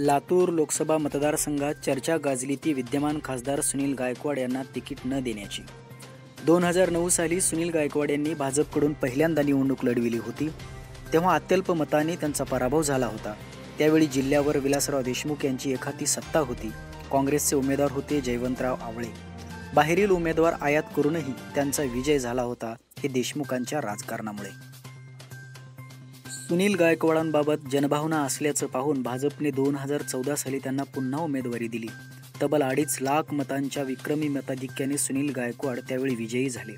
लातूर लोकसभा मतदारसंघात चर्चा गाजली ती विद्यमान खासदार सुनील गायकवाड यांना तिकीट न देण्याची. दोन हजार नऊ साली सुनील गायकवाड यांनी भाजपकडून पहिल्यांदा निवडणूक लढविली होती. तेव्हा अत्यल्प मताने त्यांचा पराभव झाला होता. त्यावेळी जिल्ह्यावर विलासराव देशमुख यांची एखादी सत्ता होती. काँग्रेसचे उमेदवार होते जयवंतराव आवळे. बाहेरील उमेदवार आयात करूनही त्यांचा विजय झाला होता हे देशमुखांच्या राजकारणामुळे. सुनील गायकवाडांबाबत जनभावना असल्याचं पाहून भाजपने दोन हजार चौदा साली त्यांना पुन्हा उमेदवारी दिली. तब्बल अडीच लाख मतांच्या विक्रमी मताधिक्याने सुनील गायकवाड त्यावेळी विजयी झाले.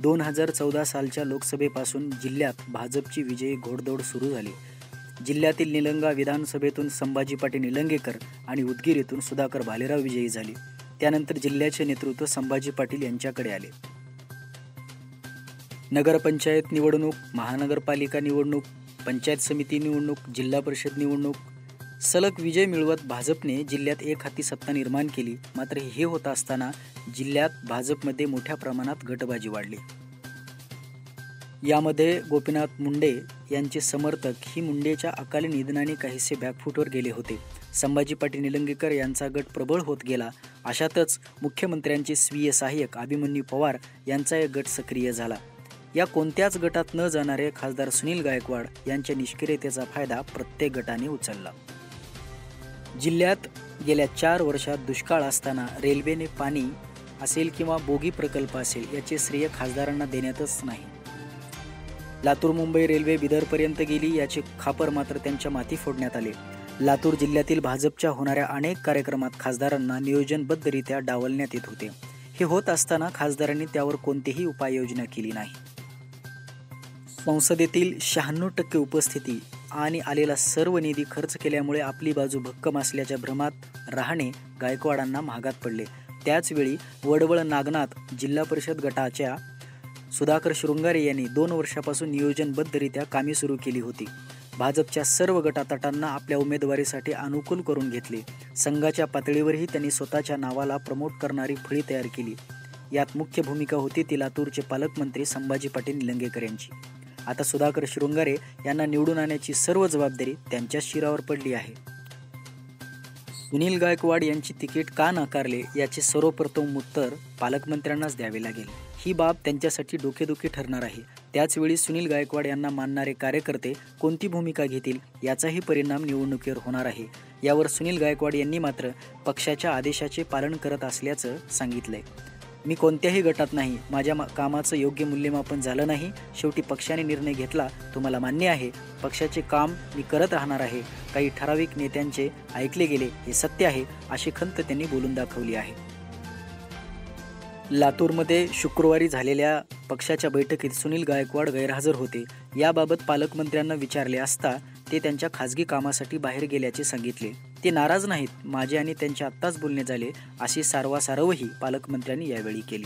दोन हजार चौदा सालच्या लोकसभेपासून जिल्ह्यात भाजपची विजयी घोडदौड सुरू झाली. जिल्ह्यातील निलंगा विधानसभेतून संभाजी पाटील निलंगेकर आणि उदगीर सुधाकर भालेराव विजयी झाले. त्यानंतर जिल्ह्याचे नेतृत्व संभाजी पाटील यांच्याकडे आले. नगरपंचायत निवडणूक महानगरपालिका निवडणूक पंचायत समिती निवडणूक जिल्हा परिषद निवडणूक सलग विजय मिळवत भाजपने जिल्ह्यात एक हाती सत्ता निर्माण केली. मात्र हे होत असताना जिल्ह्यात भाजपमध्ये मोठ्या प्रमाणात गटबाजी वाढली. यामध्ये गोपीनाथ मुंडे यांचे समर्थक ही मुंडेच्या अकाली निधनाने काहीसे बॅकफूटवर गेले होते. संभाजी पाटील निलंगेकर यांचा गट प्रबळ होत गेला. अशातच मुख्यमंत्र्यांचे स्वीय सहाय्यक अभिमन्यू पवार यांचा एक गट सक्रिय झाला. या कोणत्याच गटात न जाणारे खासदार सुनील गायकवाड यांच्या निष्क्रियतेचा फायदा प्रत्येक गटाने उचलला. जिल्ह्यात गेल्या चार वर्षात दुष्काळ असताना रेल्वेने पाणी असेल किंवा बोगी प्रकल्प असेल याचे श्रेय खासदारांना देण्यातच नाही. लातूर मुंबई रेल्वे बिदरपर्यंत गेली याचे खापर मात्र त्यांच्या माती फोडण्यात आले. लातूर जिल्ह्यातील भाजपच्या होणाऱ्या अनेक कार्यक्रमात खासदारांना नियोजनबद्धरित्या डावलण्यात येत होते. हे होत असताना खासदारांनी त्यावर कोणतीही उपाययोजना केली नाही. संसदेतील शहाण्णव टक्के उपस्थिती आणि आलेला सर्व निधी खर्च केल्यामुळे आपली बाजू भक्कम असल्याच्या भ्रमात राहणे गायकवाडांना महागात पडले. त्याचवेळी वडवळ नागनाथ जिल्हा परिषद गटाच्या सुधाकर शृंगारे यांनी दोन वर्षापासून नियोजनबद्धरित्या कामे सुरू केली होती. भाजपच्या सर्व गटातटांना आपल्या उमेदवारीसाठी अनुकूल करून घेतले. संघाच्या पातळीवरही त्यांनी स्वतःच्या नावाला प्रमोट करणारी फळी तयार केली. यात मुख्य भूमिका होती ती लातूरचे पालकमंत्री संभाजी पाटील निलंगेकर यांची. आता सुधाकर शृंगारे यांना निवडून आणण्याची सर्व जबाबदारी त्यांच्या शिरावर पडली आहे. सुनील गायकवाड यांची तिकीट का नाकारले याचे सर्वप्रथम उत्तर पालकमंत्र्यांनाच द्यावे लागेल. ही बाब त्यांच्यासाठी डोकेदुखी ठरणार आहे. त्याचवेळी सुनील गायकवाड यांना मानणारे कार्यकर्ते कोणती भूमिका घेतील याचाही परिणाम निवडणुकीवर होणार आहे. यावर सुनील गायकवाड यांनी मात्र पक्षाच्या आदेशाचे पालन करत असल्याचं सांगितलंय. मी कोणत्याही गटात नाही. माझ्या कामाचं योग्य मूल्यमापन झालं नाही. शेवटी पक्षाने निर्णय घेतला. तुम्हाला मान्य आहे. पक्षाचे काम मी करत राहणार आहे. काही ठराविक नेत्यांचे ऐकले गेले. हे सत्य आहे. अशी खंत त्यांनी बोलून दाखवली आहे. लातूरमध्ये शुक्रवारी झालेल्या पक्षाच्या बैठकीत सुनील गायकवाड गैरहजर होते. याबाबत पालकमंत्र्यांना विचारले असता ते त्यांच्या खासगी कामासाठी बाहेर गेल्याचे सांगितले. ते नाराज नाहीत. माझे आणि त्यांचे आत्ताच बोलणे झाले अशी सारवासारवही पालकमंत्र्यांनी यावेळी केली.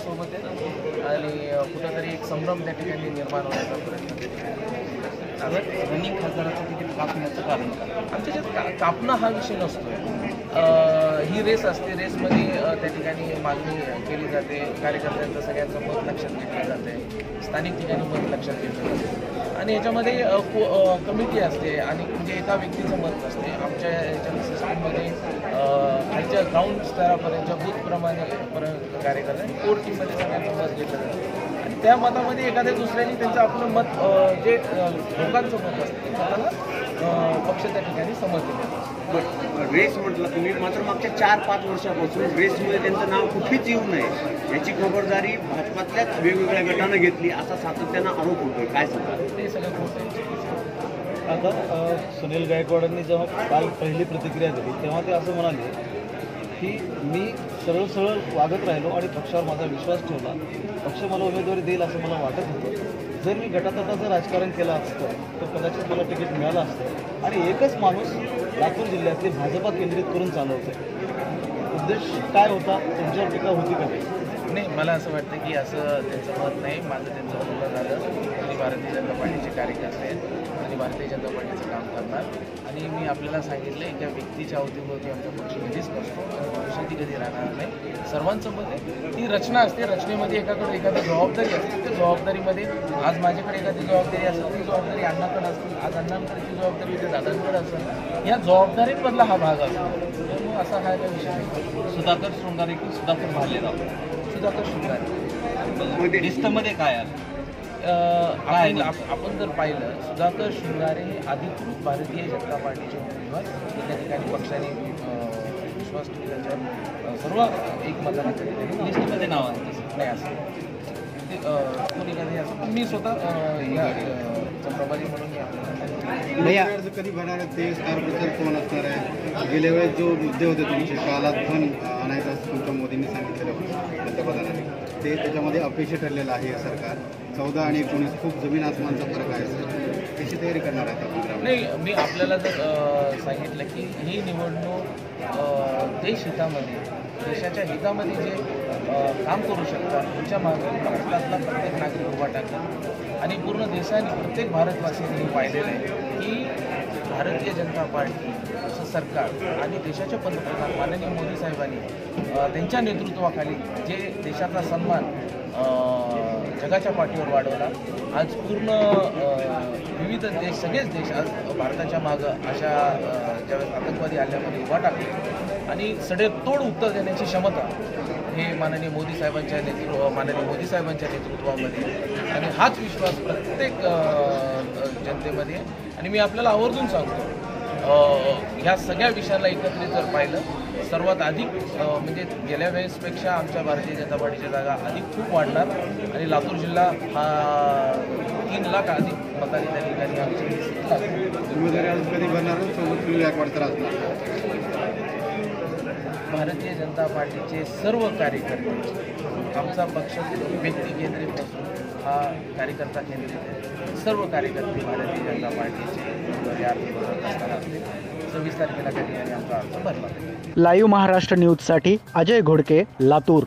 सोबत आहे आणि कुठंतरी एक संभ्रम त्या ठिकाणी निर्माण होण्याचा प्रयत्न. रनिंग खासदाराचं तिकीट कापण्याचं कारण आमच्या का कापणं हा विषय नसतो ही रेस असते. रेसमध्ये त्या ठिकाणी मागणी केली जाते. कार्यकर्त्यांचं सगळ्यांचं मत लक्षात घेतलं जाते. स्थानिक ठिकाणी मत लक्षात घेतलं जाते. आणि याच्यामध्ये कमिटी असते आणि म्हणजे एका व्यक्तीचं मत नसते. आमच्या याच्या सिस्टममध्ये खालच्या ग्राउंड स्तरापर्यंत बूथप्रमाणे पर्यंत कार्य कोर टीममध्ये सगळ्यांचं मत घेतलं जातं. त्या मतामध्ये एखाद्या दुसऱ्याने त्यांचं आपलं मत जे लोकांचं मत असतं त्याला पक्ष त्या ठिकाणी समजले रेस म्हटलं तुम्ही मात्र मागच्या चार पाच वर्षापासून रेसमध्ये त्यांचं नाव कुठेच येऊ नये याची खबरदारी भाजपातल्याच वेगवेगळ्या गटानं घेतली असा सातत्यानं आरोप होतोय. काय सांगा ते सगळं खोटं आता सुनील गायकवाडांनी जेव्हा काल पहिली प्रतिक्रिया दिली तेव्हा ते असं म्हणाले की मी सरळ सरळ वागत राहिलो आणि पक्षावर माझा विश्वास ठेवला. पक्ष मला उमेदवारी देईल असं मला वाटत होतं. जर मी गटातटाचं राजकारण केलं असतं तर कदाचित मला तिकीट मिळालं असतं. आणि एकच माणूस लातूर जिल्ह्यातली भाजपा केंद्रित करून चालवतं उद्देश काय होता? तुमच्यावर टीका होती का? नाही मला असं वाटतं की असं त्यांचं मत नाही. माझं त्यांचं बोलणं झालं. भारतीय जनता पार्टीचे कार्यकर्ते आहेत आणि भारतीय जनता पार्टीचं काम करणार. आणि मी आपल्याला सांगितलं एका व्यक्तीच्या अवतीभोवती आमचा पक्ष कधीच नसतो आणि भविष्यातही कधी राहणार नाही. सर्वांचं मत आहे. ती रचना असते. रचनेमध्ये एकाकडे एखादी जबाबदारी असते. त्या जबाबदारीमध्ये आज माझ्याकडे एखादी जबाबदारी असेल ती जबाबदारी अण्णाकडे असते आज अण्णांकडे ती जबाबदारी उद्या दादांकडे असेल या जबाबदारीमधला हा भाग असतो. असा हा विषय सुधाकर शृंगारे की सुधाकर भालेराव सुधाकर शृंगारे. मध्ये लिस्टमध्ये काय आलं आपण आप- आपण जर पाहिलं सुधाकर शृंगारे हे अधिकृत भारतीय जनता पार्टीचे उमेदवार. हे त्या ठिकाणी पक्षाने विश्वास अं, सर्व एकमताने केलेले लिस्टमध्ये नाव. नाही असं कोणी कधी असं पण मी स्वतः या प्रभारी म्हणून अर्ज कधी भरणार ते प्रचार कोण असणार आहे? गेल्या वेळेस जो मुद्दे होते तुमचे कालात धन आणायचं तुमच्या मोदींनी सांगितलेलं पंतप्रधानांनी. ते त्याच्यामध्ये अपयशी ठरलेलं आहे हे सरकार. चौदा आणि एकोणीस खूप जमीन आसमानचा फरक आहे सर. तयारी करणार आहे आपण ग्रामीण? नाही मी आपल्याला जर अ, सांगितलं की ही निवडणूक अ, देश हितामध्ये देशाच्या हितामध्ये जे अ, काम करू शकतात तुमच्या मागे भारतातला प्रत्येक नागरिक उभा टाकतात. आणि पूर्ण देशाने प्रत्येक भारतवासियांनी हे पाहिलेलं आहे की भारतीय जनता पार्टी सरकार आणि देशाचे पंतप्रधान माननीय मोदी साहेबांनी त्यांच्या नेतृत्वाखाली जे देशाचा सन्मान जगाच्या पाठीवर वाढवला आज पूर्ण विविध देश सगळेच देश आज भारताच्या मागं अशा ज्यावेळेस आतंकवादी हल्ल्यामध्ये उभा टाकले. आणि सडेतोड उत्तर देण्याची क्षमता हे माननीय मोदी साहेबांच्या नेतृत्व माननीय मोदी साहेबांच्या नेतृत्वामध्ये आणि हाच विश्वास प्रत्येक जनतेमध्ये. आणि मी आपल्याला आवर्जून सांगतो ह्या सगळ्या विषयाला एकत्रित जर पाहिलं सर्वात अधिक म्हणजे गेल्या वेळेसपेक्षा आमच्या भारतीय जनता पार्टीच्या जागा अधिक खूप वाढणार. आणि लातूर जिल्हा हा तीन लाख अधिक मतांनी त्या ठिकाणी आमची भारतीय जनता पार्टीचे सर्व कार्यकर्ते आमचा पक्ष व्यक्ती केंद्रित नसून हा कार्यकर्ता केंद्रित आहे. सर्व कार्यकर्ते भारतीय जनता पार्टीचे उमेदवारी अर्ज असताना असतील. सव्वीस तारखेला त्या ठिकाणी आमचा अर्ज भरला लाईव्ह महाराष्ट्र न्यूजसाठी अजय घोडके लातूर.